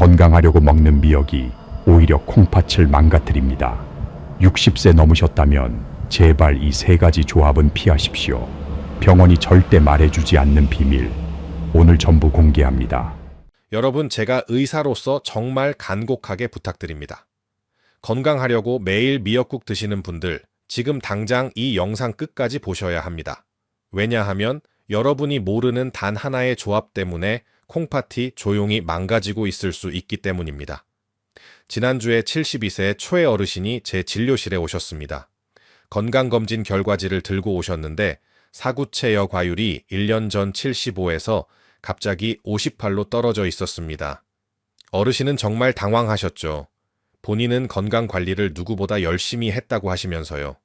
건강하려고 먹는 미역이 오히려 콩팥을 망가뜨립니다. 60세 넘으셨다면 제발 이 세 가지 조합은 피하십시오. 병원이 절대 말해주지 않는 비밀. 오늘 전부 공개합니다. 여러분, 제가 의사로서 정말 간곡하게 부탁드립니다. 건강하려고 매일 미역국 드시는 분들, 지금 당장 이 영상 끝까지 보셔야 합니다. 왜냐하면 여러분이 모르는 단 하나의 조합 때문에 콩팥이 조용히 망가지고 있을 수 있기 때문입니다. 지난주에 72세 초의 어르신이 제 진료실에 오셨습니다. 건강검진 결과지를 들고 오셨는데 사구체 여 과율이 1년 전 75에서 갑자기 58로 떨어져 있었습니다. 어르신은 정말 당황하셨죠. 본인은 건강 관리를 누구보다 열심히 했다고 하시면서요.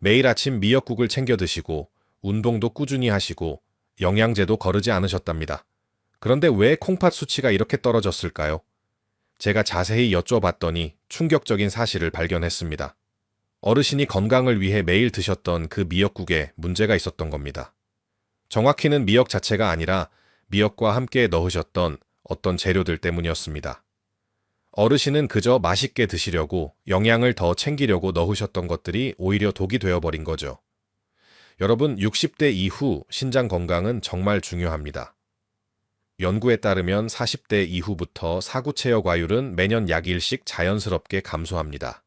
매일 아침 미역국을 챙겨 드시고 운동도 꾸준히 하시고 영양제도 거르지 않으셨답니다. 그런데 왜 콩팥 수치가 이렇게 떨어졌을까요? 제가 자세히 여쭤봤더니 충격적인 사실을 발견했습니다. 어르신이 건강을 위해 매일 드셨던 그 미역국에 문제가 있었던 겁니다. 정확히는 미역 자체가 아니라 미역과 함께 넣으셨던 어떤 재료들 때문이었습니다. 어르신은 그저 맛있게 드시려고 영양을 더 챙기려고 넣으셨던 것들이 오히려 독이 되어버린 거죠. 여러분, 60대 이후 신장 건강은 정말 중요합니다. 연구에 따르면 40대 이후부터 사구체여 과율은 매년 약 1씩 자연스럽게 감소합니다.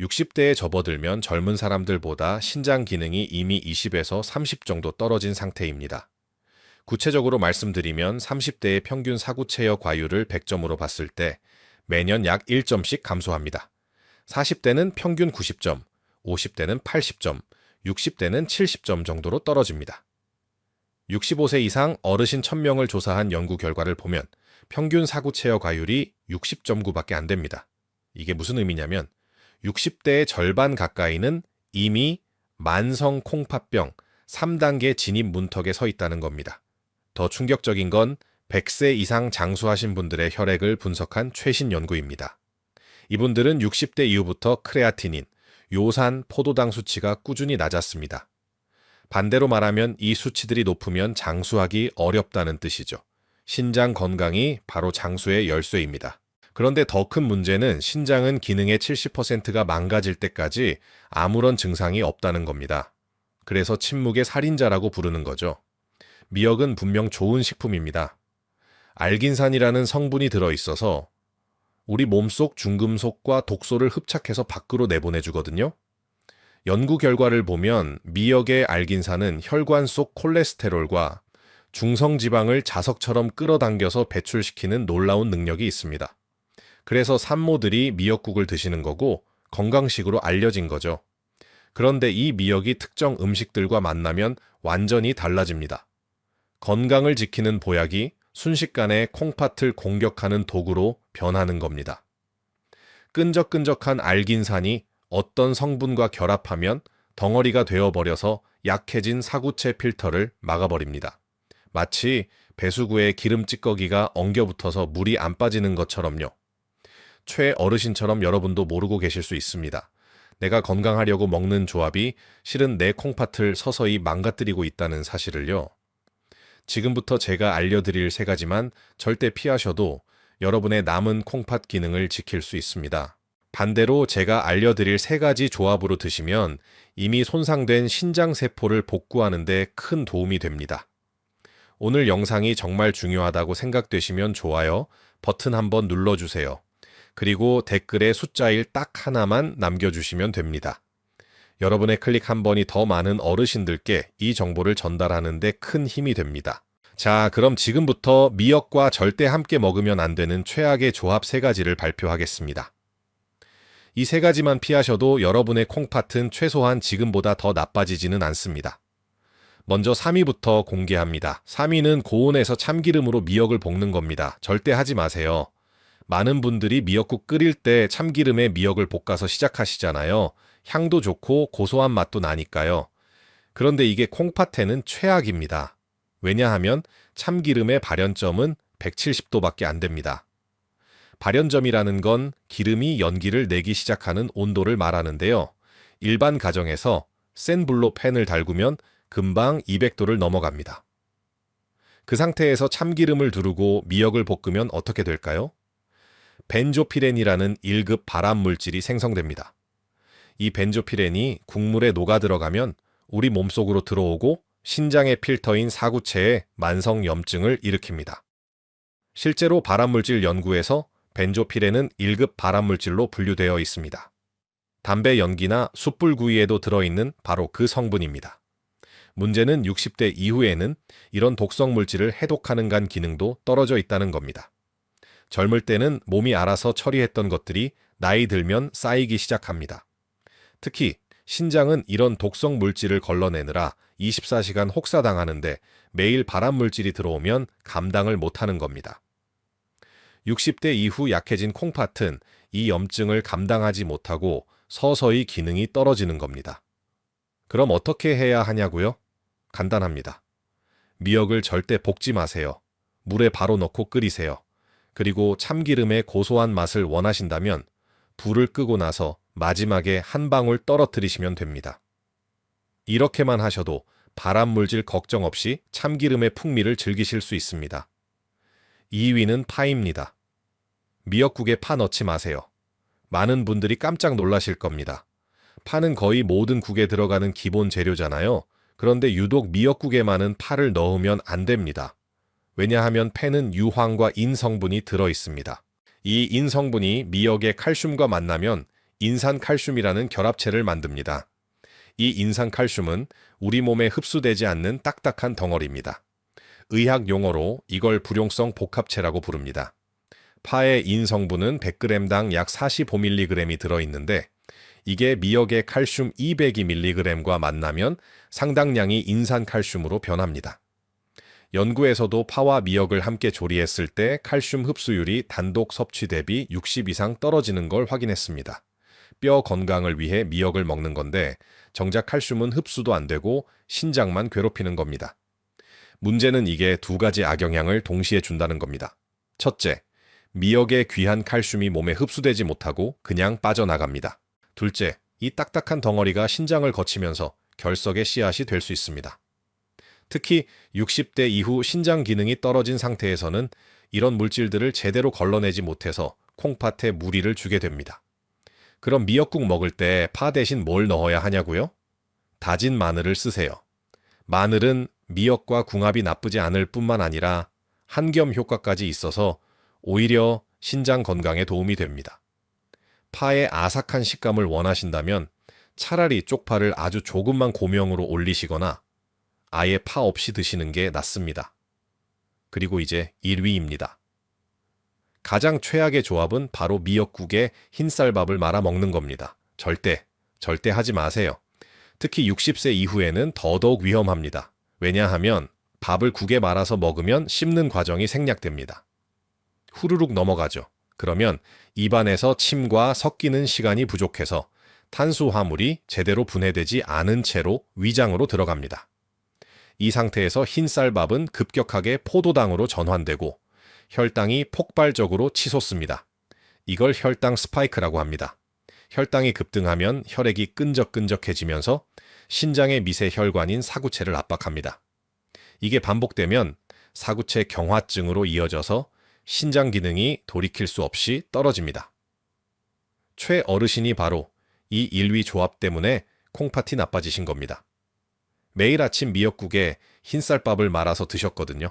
60대에 접어들면 젊은 사람들보다 신장 기능이 이미 20에서 30 정도 떨어진 상태입니다. 구체적으로 말씀드리면 30대의 평균 사구체여 과율을 100점으로 봤을 때 매년 약 1점씩 감소합니다. 40대는 평균 90점, 50대는 80점, 60대는 70점 정도로 떨어집니다. 65세 이상 어르신 1000명을 조사한 연구 결과를 보면 평균 사구체여 과율이 60.9밖에 안 됩니다. 이게 무슨 의미냐면 60대의 절반 가까이는 이미 만성 콩팥병 3단계 진입 문턱에 서 있다는 겁니다. 더 충격적인 건 100세 이상 장수하신 분들의 혈액을 분석한 최신 연구입니다. 이분들은 60대 이후부터 크레아티닌, 요산, 포도당 수치가 꾸준히 낮았습니다. 반대로 말하면 이 수치들이 높으면 장수하기 어렵다는 뜻이죠. 신장 건강이 바로 장수의 열쇠입니다. 그런데 더 큰 문제는 신장은 기능의 70%가 망가질 때까지 아무런 증상이 없다는 겁니다. 그래서 침묵의 살인자라고 부르는 거죠. 미역은 분명 좋은 식품입니다. 알긴산이라는 성분이 들어 있어서 우리 몸속 중금속과 독소를 흡착해서 밖으로 내보내주거든요. 연구 결과를 보면 미역의 알긴산은 혈관 속 콜레스테롤과 중성 지방을 자석처럼 끌어당겨서 배출시키는 놀라운 능력이 있습니다. 그래서 산모들이 미역국을 드시는 거고 건강식으로 알려진 거죠. 그런데 이 미역이 특정 음식들과 만나면 완전히 달라집니다. 건강을 지키는 보약이 순식간에 콩팥을 공격하는 도구로 변하는 겁니다. 끈적끈적한 알긴산이 어떤 성분과 결합하면 덩어리가 되어버려서 약해진 사구체 필터를 막아버립니다. 마치 배수구에 기름 찌꺼기가 엉겨붙어서 물이 안 빠지는 것처럼요. 최 어르신처럼 여러분도 모르고 계실 수 있습니다. 내가 건강하려고 먹는 조합이 실은 내 콩팥을 서서히 망가뜨리고 있다는 사실을요. 지금부터 제가 알려드릴 세 가지만 절대 피하셔도 여러분의 남은 콩팥 기능을 지킬 수 있습니다. 반대로 제가 알려드릴 세 가지 조합으로 드시면 이미 손상된 신장 세포를 복구하는 데 큰 도움이 됩니다. 오늘 영상이 정말 중요하다고 생각되시면 좋아요 버튼 한번 눌러주세요. 그리고 댓글에 숫자 1 딱 하나만 남겨주시면 됩니다. 여러분의 클릭 한 번이 더 많은 어르신들께 이 정보를 전달하는 데 큰 힘이 됩니다. 자, 그럼 지금부터 미역과 절대 함께 먹으면 안 되는 최악의 조합 세 가지를 발표하겠습니다. 이 세 가지만 피하셔도 여러분의 콩팥은 최소한 지금보다 더 나빠지지는 않습니다. 먼저 3위부터 공개합니다. 3위는 고온에서 참기름으로 미역을 볶는 겁니다. 절대 하지 마세요. 많은 분들이 미역국 끓일 때 참기름에 미역을 볶아서 시작하시잖아요. 향도 좋고 고소한 맛도 나니까요. 그런데 이게 콩팥에는 최악입니다. 왜냐하면 참기름의 발연점은 170도밖에 안 됩니다. 발연점이라는 건 기름이 연기를 내기 시작하는 온도를 말하는데요. 일반 가정에서 센 불로 팬을 달구면 금방 200도를 넘어갑니다. 그 상태에서 참기름을 두르고 미역을 볶으면 어떻게 될까요? 벤조피렌이라는 1급 발암 물질이 생성됩니다. 이 벤조피렌이 국물에 녹아 들어가면 우리 몸속으로 들어오고 신장의 필터인 사구체에 만성 염증을 일으킵니다. 실제로 발암물질 연구에서 벤조피렌은 1급 발암물질로 분류되어 있습니다. 담배 연기나 숯불 구이에도 들어있는 바로 그 성분입니다. 문제는 60대 이후에는 이런 독성 물질을 해독하는 간 기능도 떨어져 있다는 겁니다. 젊을 때는 몸이 알아서 처리했던 것들이 나이 들면 쌓이기 시작합니다. 특히 신장은 이런 독성 물질을 걸러내느라 24시간 혹사당하는데 매일 발암 물질이 들어오면 감당을 못하는 겁니다. 60대 이후 약해진 콩팥은 이 염증을 감당하지 못하고 서서히 기능이 떨어지는 겁니다. 그럼 어떻게 해야 하냐고요? 간단합니다. 미역을 절대 볶지 마세요. 물에 바로 넣고 끓이세요. 그리고 참기름의 고소한 맛을 원하신다면 불을 끄고 나서 마지막에 한 방울 떨어뜨리시면 됩니다. 이렇게만 하셔도 발암물질 걱정 없이 참기름의 풍미를 즐기실 수 있습니다. 2위는 파입니다. 미역국에 파 넣지 마세요. 많은 분들이 깜짝 놀라실 겁니다. 파는 거의 모든 국에 들어가는 기본 재료잖아요. 그런데 유독 미역국에만은 파를 넣으면 안 됩니다. 왜냐하면 폐는 유황과 인 성분이 들어 있습니다. 이 인 성분이 미역의 칼슘과 만나면 인산칼슘이라는 결합체를 만듭니다. 이 인산칼슘은 우리 몸에 흡수되지 않는 딱딱한 덩어리입니다. 의학 용어로 이걸 불용성 복합체라고 부릅니다. 파의 인 성분은 100g당 약 45mg이 들어있는데 이게 미역의 칼슘 202mg과 만나면 상당량이 인산칼슘으로 변합니다. 연구에서도 파와 미역을 함께 조리했을 때 칼슘 흡수율이 단독 섭취 대비 60 이상 떨어지는 걸 확인했습니다. 뼈 건강을 위해 미역을 먹는 건데 정작 칼슘은 흡수도 안 되고 신장만 괴롭히는 겁니다. 문제는 이게 두 가지 악영향을 동시에 준다는 겁니다. 첫째, 미역의 귀한 칼슘이 몸에 흡수되지 못하고 그냥 빠져나갑니다. 둘째, 이 딱딱한 덩어리가 신장을 거치면서 결석의 씨앗이 될 수 있습니다. 특히 60대 이후 신장 기능이 떨어진 상태에서는 이런 물질들을 제대로 걸러내지 못해서 콩팥에 무리를 주게 됩니다. 그럼 미역국 먹을 때 파 대신 뭘 넣어야 하냐고요? 다진 마늘을 쓰세요. 마늘은 미역과 궁합이 나쁘지 않을 뿐만 아니라 한겸 효과까지 있어서 오히려 신장 건강에 도움이 됩니다. 파의 아삭한 식감을 원하신다면 차라리 쪽파를 아주 조금만 고명으로 올리시거나 아예 파 없이 드시는 게 낫습니다. 그리고 이제 1위입니다. 가장 최악의 조합은 바로 미역국에 흰쌀밥을 말아 먹는 겁니다. 절대, 절대 하지 마세요. 특히 60세 이후에는 더더욱 위험합니다. 왜냐하면 밥을 국에 말아서 먹으면 씹는 과정이 생략됩니다. 후루룩 넘어가죠. 그러면 입안에서 침과 섞이는 시간이 부족해서 탄수화물이 제대로 분해되지 않은 채로 위장으로 들어갑니다. 이 상태에서 흰쌀밥은 급격하게 포도당으로 전환되고 혈당이 폭발적으로 치솟습니다. 이걸 혈당 스파이크라고 합니다. 혈당이 급등하면 혈액이 끈적끈적해지면서 신장의 미세 혈관인 사구체를 압박합니다. 이게 반복되면 사구체 경화증으로 이어져서 신장 기능이 돌이킬 수 없이 떨어집니다. 최 어르신이 바로 이 일위 조합 때문에 콩팥이 나빠지신 겁니다. 매일 아침 미역국에 흰쌀밥을 말아서 드셨거든요.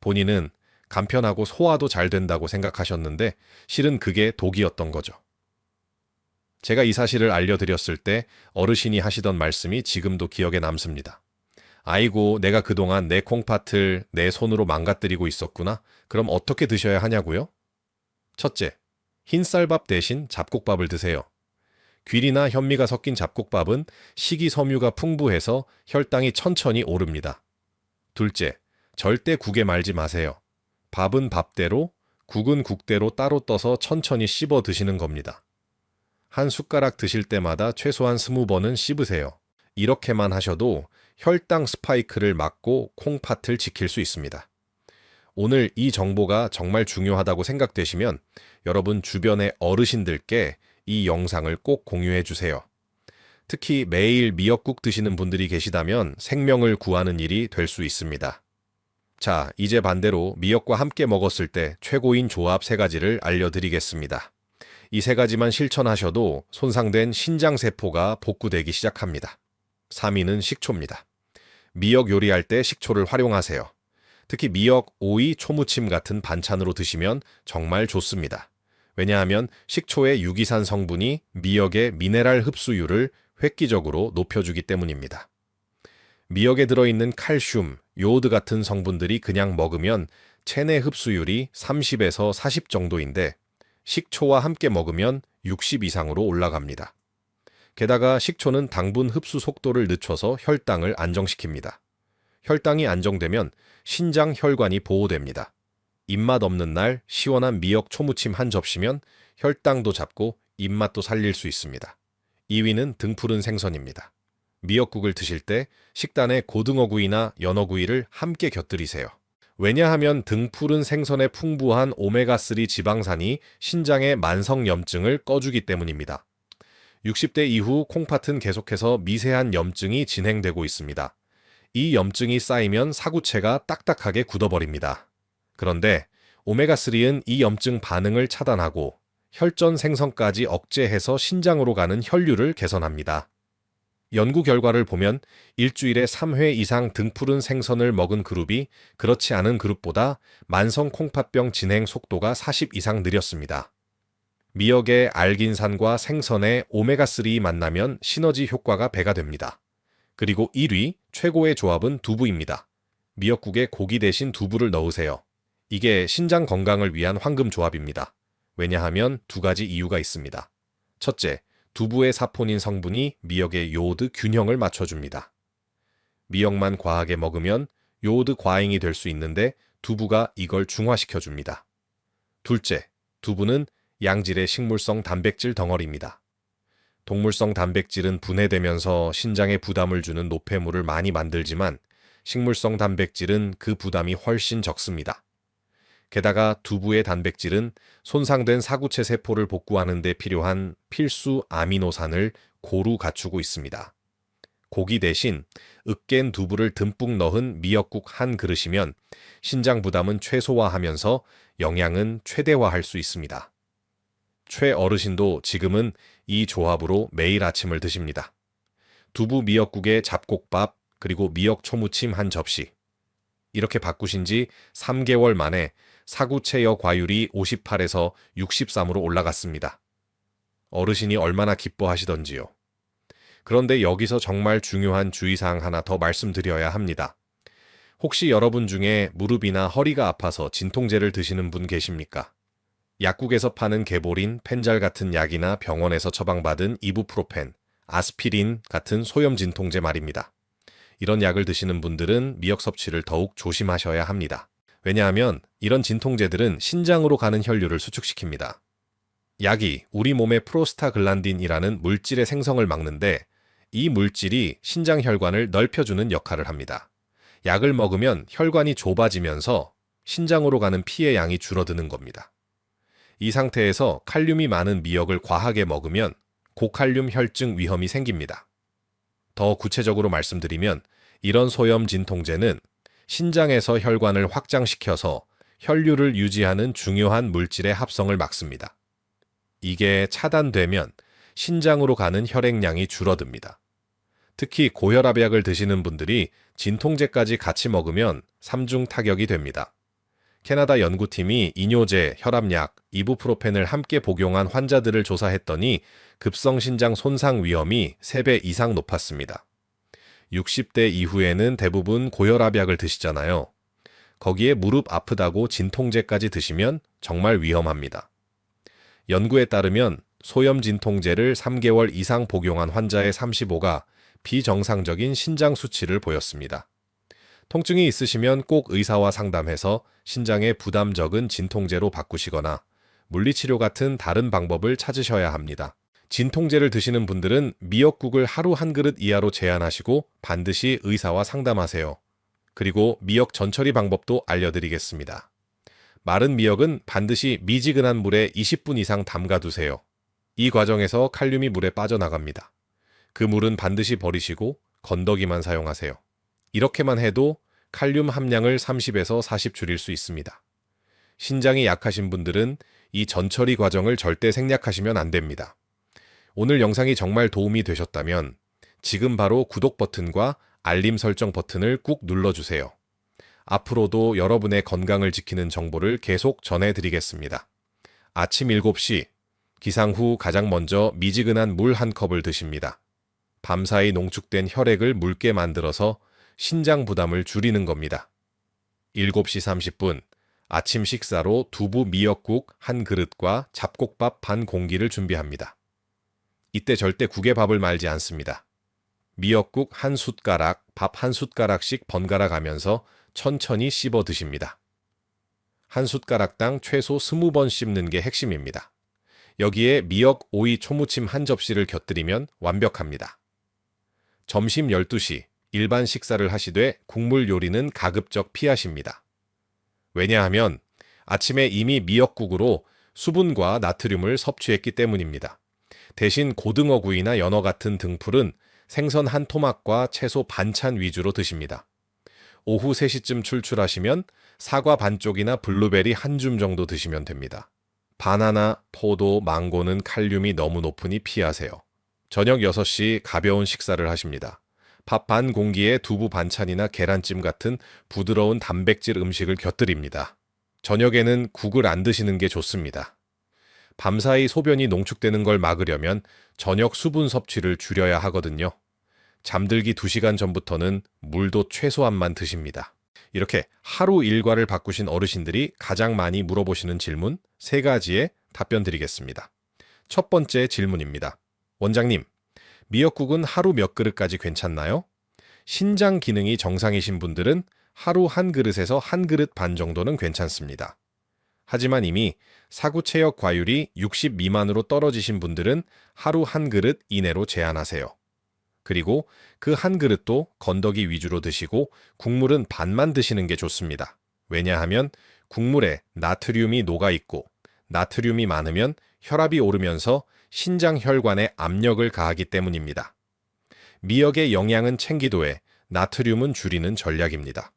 본인은 간편하고 소화도 잘 된다고 생각하셨는데 실은 그게 독이었던 거죠. 제가 이 사실을 알려드렸을 때 어르신이 하시던 말씀이 지금도 기억에 남습니다. 아이고, 내가 그동안 내 콩팥을 내 손으로 망가뜨리고 있었구나. 그럼 어떻게 드셔야 하냐고요? 첫째, 흰쌀밥 대신 잡곡밥을 드세요. 귀리나 현미가 섞인 잡곡밥은 식이섬유가 풍부해서 혈당이 천천히 오릅니다. 둘째, 절대 국에 말지 마세요. 밥은 밥대로, 국은 국대로 따로 떠서 천천히 씹어 드시는 겁니다. 한 숟가락 드실 때마다 최소한 스무 번은 씹으세요. 이렇게만 하셔도 혈당 스파이크를 막고 콩팥을 지킬 수 있습니다. 오늘 이 정보가 정말 중요하다고 생각되시면 여러분 주변의 어르신들께 이 영상을 꼭 공유해 주세요. 특히 매일 미역국 드시는 분들이 계시다면 생명을 구하는 일이 될 수 있습니다. 자, 이제 반대로 미역과 함께 먹었을 때 최고인 조합 세 가지를 알려드리겠습니다. 이 세 가지만 실천하셔도 손상된 신장 세포가 복구되기 시작합니다. 3위는 식초입니다. 미역 요리할 때 식초를 활용하세요. 특히 미역, 오이, 초무침 같은 반찬으로 드시면 정말 좋습니다. 왜냐하면 식초의 유기산 성분이 미역의 미네랄 흡수율을 획기적으로 높여주기 때문입니다. 미역에 들어있는 칼슘, 요오드 같은 성분들이 그냥 먹으면 체내 흡수율이 30에서 40 정도인데 식초와 함께 먹으면 60 이상으로 올라갑니다. 게다가 식초는 당분 흡수 속도를 늦춰서 혈당을 안정시킵니다. 혈당이 안정되면 신장 혈관이 보호됩니다. 입맛 없는 날 시원한 미역 초무침 한 접시면 혈당도 잡고 입맛도 살릴 수 있습니다. 2위는 등푸른 생선입니다. 미역국을 드실 때 식단에 고등어구이나 연어구이를 함께 곁들이세요. 왜냐하면 등푸른 생선의 풍부한 오메가3 지방산이 신장의 만성염증을 꺼주기 때문입니다. 60대 이후 콩팥은 계속해서 미세한 염증이 진행되고 있습니다. 이 염증이 쌓이면 사구체가 딱딱하게 굳어버립니다. 그런데 오메가3는 이 염증 반응을 차단하고 혈전 생성까지 억제해서 신장으로 가는 혈류를 개선합니다. 연구 결과를 보면 일주일에 3회 이상 등푸른 생선을 먹은 그룹이 그렇지 않은 그룹보다 만성 콩팥병 진행 속도가 40 이상 느렸습니다. 미역의 알긴산과 생선의 오메가3 만나면 시너지 효과가 배가 됩니다. 그리고 1위 최고의 조합은 두부입니다. 미역국에 고기 대신 두부를 넣으세요. 이게 신장 건강을 위한 황금 조합입니다. 왜냐하면 두 가지 이유가 있습니다. 첫째, 두부의 사포닌 성분이 미역의 요오드 균형을 맞춰줍니다. 미역만 과하게 먹으면 요오드 과잉이 될 수 있는데 두부가 이걸 중화시켜줍니다. 둘째, 두부는 양질의 식물성 단백질 덩어리입니다. 동물성 단백질은 분해되면서 신장에 부담을 주는 노폐물을 많이 만들지만 식물성 단백질은 그 부담이 훨씬 적습니다. 게다가 두부의 단백질은 손상된 사구체 세포를 복구하는 데 필요한 필수 아미노산을 고루 갖추고 있습니다. 고기 대신 으깬 두부를 듬뿍 넣은 미역국 한 그릇이면 신장 부담은 최소화하면서 영양은 최대화할 수 있습니다. 최 어르신도 지금은 이 조합으로 매일 아침을 드십니다. 두부 미역국에 잡곡밥 그리고 미역 초무침 한 접시. 이렇게 바꾸신 지 3개월 만에 사구체여 과율이 58에서 63으로 올라갔습니다. 어르신이 얼마나 기뻐하시던지요. 그런데 여기서 정말 중요한 주의사항 하나 더 말씀드려야 합니다. 혹시 여러분 중에 무릎이나 허리가 아파서 진통제를 드시는 분 계십니까? 약국에서 파는 개보린, 펜잘 같은 약이나 병원에서 처방받은 이부프로펜, 아스피린 같은 소염 진통제 말입니다. 이런 약을 드시는 분들은 미역 섭취를 더욱 조심하셔야 합니다. 왜냐하면 이런 진통제들은 신장으로 가는 혈류를 수축시킵니다. 약이 우리 몸의 프로스타글란딘이라는 물질의 생성을 막는데 이 물질이 신장 혈관을 넓혀주는 역할을 합니다. 약을 먹으면 혈관이 좁아지면서 신장으로 가는 피의 양이 줄어드는 겁니다. 이 상태에서 칼륨이 많은 미역을 과하게 먹으면 고칼륨 혈증 위험이 생깁니다. 더 구체적으로 말씀드리면 이런 소염 진통제는 신장에서 혈관을 확장시켜서 혈류를 유지하는 중요한 물질의 합성을 막습니다. 이게 차단되면 신장으로 가는 혈액량이 줄어듭니다. 특히 고혈압약을 드시는 분들이 진통제까지 같이 먹으면 삼중 타격이 됩니다. 캐나다 연구팀이 이뇨제, 혈압약, 이부프로펜을 함께 복용한 환자들을 조사했더니 급성 신장 손상 위험이 3배 이상 높았습니다. 60대 이후에는 대부분 고혈압약을 드시잖아요. 거기에 무릎 아프다고 진통제까지 드시면 정말 위험합니다. 연구에 따르면 소염 진통제를 3개월 이상 복용한 환자의 35가 비정상적인 신장 수치를 보였습니다. 통증이 있으시면 꼭 의사와 상담해서 신장에 부담 적은 진통제로 바꾸시거나 물리치료 같은 다른 방법을 찾으셔야 합니다. 진통제를 드시는 분들은 미역국을 하루 한 그릇 이하로 제한하시고 반드시 의사와 상담하세요. 그리고 미역 전처리 방법도 알려드리겠습니다. 마른 미역은 반드시 미지근한 물에 20분 이상 담가 두세요. 이 과정에서 칼륨이 물에 빠져나갑니다. 그 물은 반드시 버리시고 건더기만 사용하세요. 이렇게만 해도 칼륨 함량을 30에서 40 줄일 수 있습니다. 신장이 약하신 분들은 이 전처리 과정을 절대 생략하시면 안 됩니다. 오늘 영상이 정말 도움이 되셨다면 지금 바로 구독 버튼과 알림 설정 버튼을 꾹 눌러주세요. 앞으로도 여러분의 건강을 지키는 정보를 계속 전해드리겠습니다. 아침 7시 기상 후 가장 먼저 미지근한 물 한 컵을 드십니다. 밤사이 농축된 혈액을 묽게 만들어서 신장 부담을 줄이는 겁니다. 7시 30분 아침 식사로 두부 미역국 한 그릇과 잡곡밥 반 공기를 준비합니다. 이때 절대 국에 밥을 말지 않습니다. 미역국 한 숟가락, 밥 한 숟가락씩 번갈아 가면서 천천히 씹어 드십니다. 한 숟가락당 최소 20번 씹는 게 핵심입니다. 여기에 미역 오이 초무침 한 접시를 곁들이면 완벽합니다. 점심 12시 일반 식사를 하시되 국물 요리는 가급적 피하십니다. 왜냐하면 아침에 이미 미역국으로 수분과 나트륨을 섭취했기 때문입니다. 대신 고등어 구이나 연어 같은 등풀은 생선 한 토막과 채소 반찬 위주로 드십니다. 오후 3시쯤 출출하시면 사과 반쪽이나 블루베리 한 줌 정도 드시면 됩니다. 바나나, 포도, 망고는 칼륨이 너무 높으니 피하세요. 저녁 6시 가벼운 식사를 하십니다. 밥 반 공기에 두부 반찬이나 계란찜 같은 부드러운 단백질 음식을 곁들입니다. 저녁에는 국을 안 드시는 게 좋습니다. 밤사이 소변이 농축되는 걸 막으려면 저녁 수분 섭취를 줄여야 하거든요. 잠들기 2시간 전부터는 물도 최소한만 드십니다. 이렇게 하루 일과를 바꾸신 어르신들이 가장 많이 물어보시는 질문 세 가지에 답변 드리겠습니다. 첫 번째 질문입니다. 원장님, 미역국은 하루 몇 그릇까지 괜찮나요? 신장 기능이 정상이신 분들은 하루 한 그릇에서 한 그릇 반 정도는 괜찮습니다. 하지만 이미 사구 체역 과율이 60 미만으로 떨어지신 분들은 하루 한 그릇 이내로 제한하세요. 그리고 그 한 그릇도 건더기 위주로 드시고 국물은 반만 드시는 게 좋습니다. 왜냐하면 국물에 나트륨이 녹아 있고 나트륨이 많으면 혈압이 오르면서 신장 혈관에 압력을 가하기 때문입니다. 미역의 영양은 챙기도에 나트륨은 줄이는 전략입니다.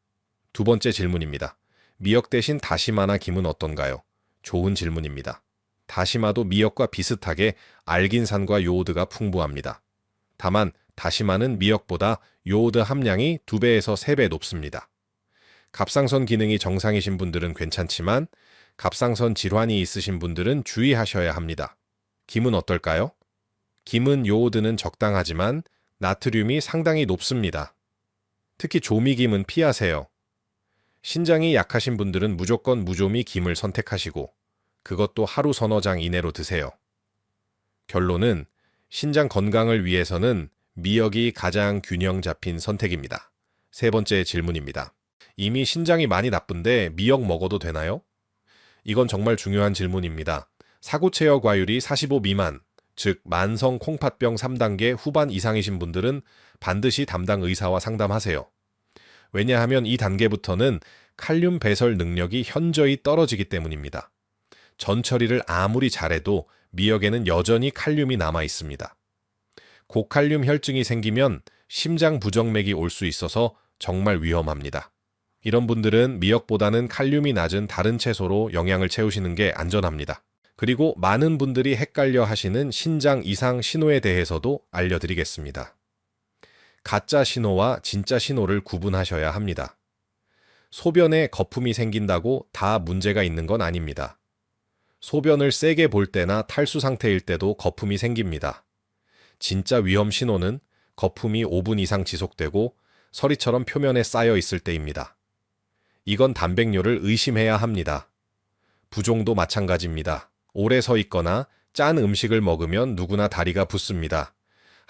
두 번째 질문입니다. 미역 대신 다시마나 김은 어떤가요? 좋은 질문입니다. 다시마도 미역과 비슷하게 알긴산과 요오드가 풍부합니다. 다만 다시마는 미역보다 요오드 함량이 2배에서 3배 높습니다. 갑상선 기능이 정상이신 분들은 괜찮지만 갑상선 질환이 있으신 분들은 주의하셔야 합니다. 김은 어떨까요? 김은 요오드는 적당하지만 나트륨이 상당히 높습니다. 특히 조미김은 피하세요. 신장이 약하신 분들은 무조건 무조미 김을 선택하시고 그것도 하루 서너 장 이내로 드세요. 결론은 신장 건강을 위해서는 미역이 가장 균형 잡힌 선택입니다. 세 번째 질문입니다. 이미 신장이 많이 나쁜데 미역 먹어도 되나요? 이건 정말 중요한 질문입니다. 사구체어 과율이 45 미만, 즉 만성 콩팥병 3단계 후반 이상이신 분들은 반드시 담당 의사와 상담하세요. 왜냐하면 이 단계부터는 칼륨 배설 능력이 현저히 떨어지기 때문입니다. 전처리를 아무리 잘해도 미역에는 여전히 칼륨이 남아 있습니다. 고칼륨 혈증이 생기면 심장 부정맥이 올 수 있어서 정말 위험합니다. 이런 분들은 미역보다는 칼륨이 낮은 다른 채소로 영양을 채우시는 게 안전합니다. 그리고 많은 분들이 헷갈려 하시는 신장 이상 신호에 대해서도 알려드리겠습니다. 가짜 신호와 진짜 신호를 구분하셔야 합니다. 소변에 거품이 생긴다고 다 문제가 있는 건 아닙니다. 소변을 세게 볼 때나 탈수 상태일 때도 거품이 생깁니다. 진짜 위험 신호는 거품이 5분 이상 지속되고 서리처럼 표면에 쌓여 있을 때입니다. 이건 단백뇨를 의심해야 합니다. 부종도 마찬가지입니다. 오래 서 있거나 짠 음식을 먹으면 누구나 다리가 붓습니다.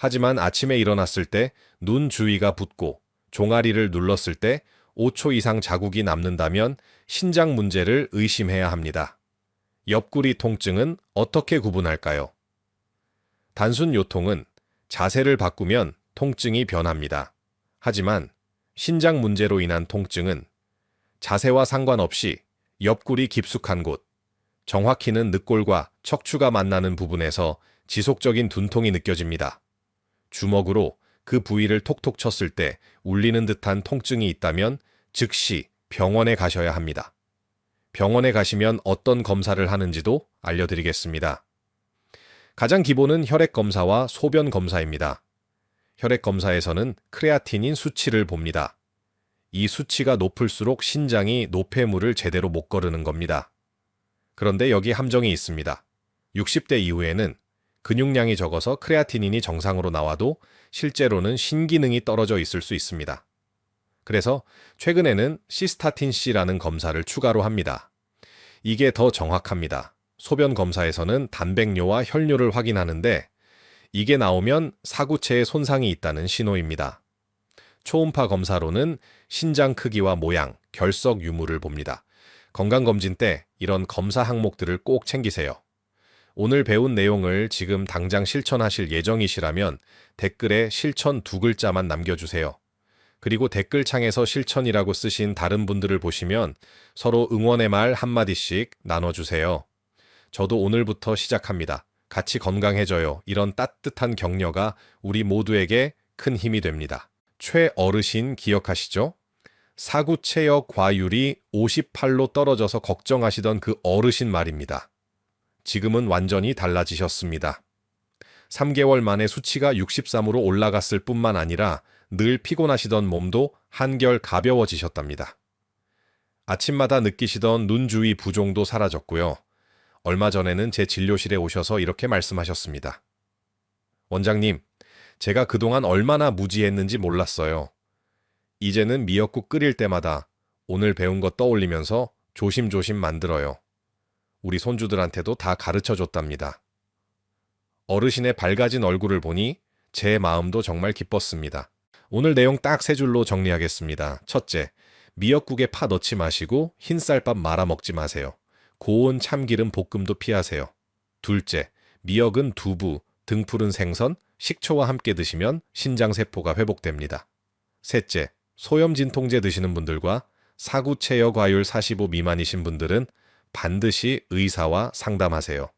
하지만 아침에 일어났을 때 눈 주위가 붓고 종아리를 눌렀을 때 5초 이상 자국이 남는다면 신장 문제를 의심해야 합니다. 옆구리 통증은 어떻게 구분할까요? 단순 요통은 자세를 바꾸면 통증이 변합니다. 하지만 신장 문제로 인한 통증은 자세와 상관없이 옆구리 깊숙한 곳, 정확히는 늑골과 척추가 만나는 부분에서 지속적인 둔통이 느껴집니다. 주먹으로 그 부위를 톡톡 쳤을 때 울리는 듯한 통증이 있다면 즉시 병원에 가셔야 합니다. 병원에 가시면 어떤 검사를 하는지도 알려드리겠습니다. 가장 기본은 혈액 검사와 소변 검사입니다. 혈액 검사에서는 크레아틴인 수치를 봅니다. 이 수치가 높을수록 신장이 노폐물을 제대로 못 거르는 겁니다. 그런데 여기 함정이 있습니다. 60대 이후에는 근육량이 적어서 크레아티닌이 정상으로 나와도 실제로는 신기능이 떨어져 있을 수 있습니다. 그래서 최근에는 시스타틴 C라는 검사를 추가로 합니다. 이게 더 정확합니다. 소변 검사에서는 단백뇨와 혈뇨를 확인하는데 이게 나오면 사구체에 손상이 있다는 신호입니다. 초음파 검사로는 신장 크기와 모양, 결석 유무를 봅니다. 건강검진 때 이런 검사 항목들을 꼭 챙기세요. 오늘 배운 내용을 지금 당장 실천하실 예정이시라면 댓글에 실천 두 글자만 남겨주세요. 그리고 댓글창에서 실천이라고 쓰신 다른 분들을 보시면 서로 응원의 말 한마디씩 나눠주세요. 저도 오늘부터 시작합니다. 같이 건강해져요. 이런 따뜻한 격려가 우리 모두에게 큰 힘이 됩니다. 최어르신 기억하시죠? 사구체역 과율이 58로 떨어져서 걱정하시던 그 어르신 말입니다. 지금은 완전히 달라지셨습니다. 3개월 만에 수치가 63으로 올라갔을 뿐만 아니라 늘 피곤하시던 몸도 한결 가벼워지셨답니다. 아침마다 느끼시던 눈 주위 부종도 사라졌고요. 얼마 전에는 제 진료실에 오셔서 이렇게 말씀하셨습니다. 원장님, 제가 그동안 얼마나 무지했는지 몰랐어요. 이제는 미역국 끓일 때마다 오늘 배운 거 떠올리면서 조심조심 만들어요. 우리 손주들한테도 다 가르쳐 줬답니다. 어르신의 밝아진 얼굴을 보니 제 마음도 정말 기뻤습니다. 오늘 내용 딱 세 줄로 정리하겠습니다. 첫째, 미역국에 파 넣지 마시고 흰쌀밥 말아 먹지 마세요. 고온 참기름 볶음도 피하세요. 둘째, 미역은 두부, 등푸른 생선, 식초와 함께 드시면 신장세포가 회복됩니다. 셋째, 소염 진통제 드시는 분들과 사구체여 과율 45 미만이신 분들은 반드시 의사와 상담하세요.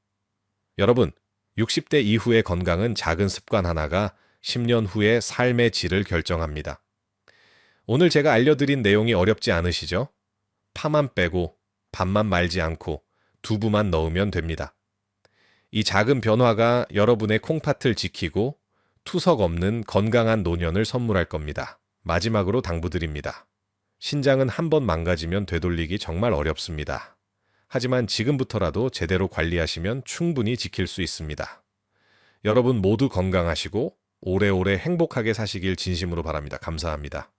여러분, 60대 이후의 건강은 작은 습관 하나가 10년 후의 삶의 질을 결정합니다. 오늘 제가 알려드린 내용이 어렵지 않으시죠? 파만 빼고 밥만 말지 않고 두부만 넣으면 됩니다. 이 작은 변화가 여러분의 콩팥을 지키고 투석 없는 건강한 노년을 선물할 겁니다. 마지막으로 당부드립니다. 신장은 한 번 망가지면 되돌리기 정말 어렵습니다. 하지만 지금부터라도 제대로 관리하시면 충분히 지킬 수 있습니다. 여러분 모두 건강하시고 오래오래 행복하게 사시길 진심으로 바랍니다. 감사합니다.